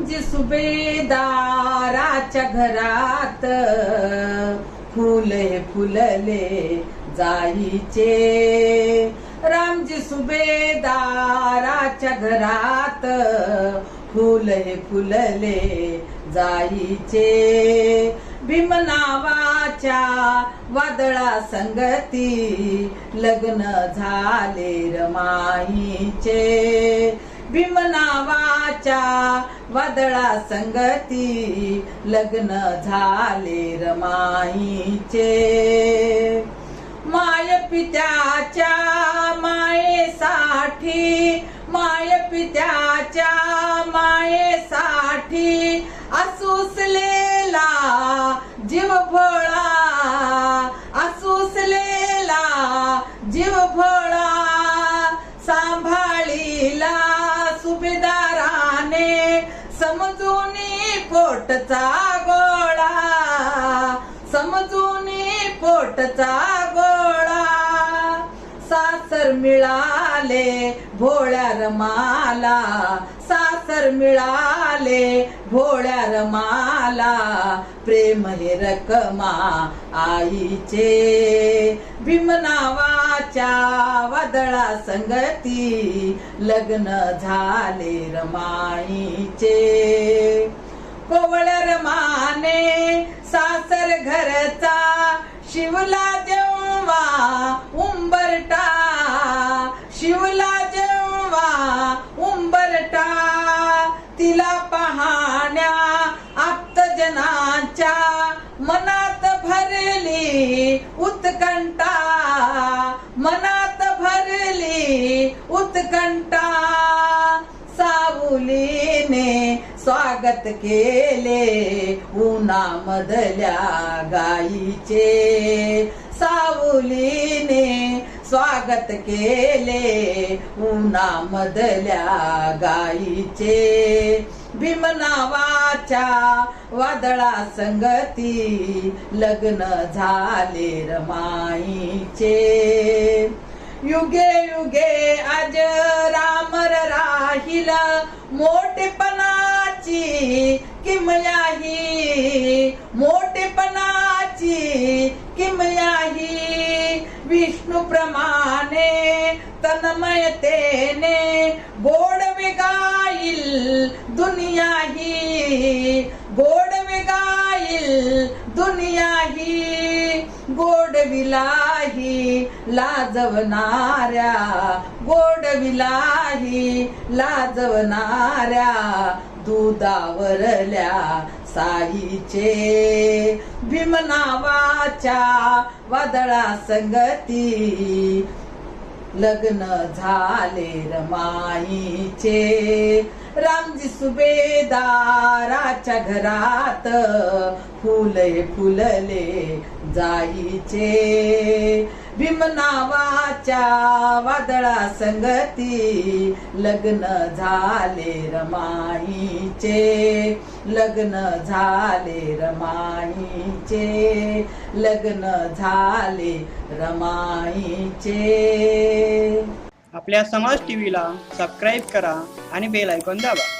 आमची सुभेदाराच्या घरात फुले फुलले जाईचे. रामजी सुभेदाराच्या घरात फुले फुलले जाईचे. भीमनावाच्या वादळा संगती लग्न झाले रमाईचे. वादळाच्या वादळा संगती लग्न झाले रमाईचे. माय पित्याच्या मायेसाठी माय पित्याच्या मायेसाठी असुसलेला जीव भोळा पोटचा गोळा. समजून पोटचा गोळा. सासर मिळाले भोळ्या रमाला. सासर मिळाले भोळ्या रमाला. प्रेम हे रकमा आईचे. भीमनावाच्या वादळा संगती लग्न झाले रमाईचे. कोवळर माने सासर घरचा शिवला जेव्हा उंबरटा. शिवला जेव्हा उंबरटा. तिला पाहण्या आप्तजनाच्या मनात भरली उत्कंठा. मनात भरली उत्कंठा. स्वागत केले उन्हामधल्या गाईचे. सावलीने स्वागत केले उन्हामधल्या गाईचे. भीमनावाच्या वादळा संगती लग्न झाले रमाईचे युगे युगे अज रामर मोठेपणा मोठेपणाची किमयाही मोठेपणाची किमयाही विष्णू प्रमाणे तन्मयतेने गोडवे गाईल दुनियाही. गोडवे गाईल दुनियाही. गोडविलाही लाजवणाऱ्या गोडविलाही लाजवणाऱ्या दुधावरल्या साईचे भीमनावाच्या वादळा संगती. लग्न झाले रमाईचे. रामजी सुभेदाराच्या घरात फुले फुलले जाईचे. भीमनावाच्या वादळा संगती लग्न झाले रमाईचे. लग्न झाले रमाईचे. लग्न झाले रमाईचे. आपल्या समाज टी व्हीला सबस्क्राईब करा आणि बेल ऐकून दाबा.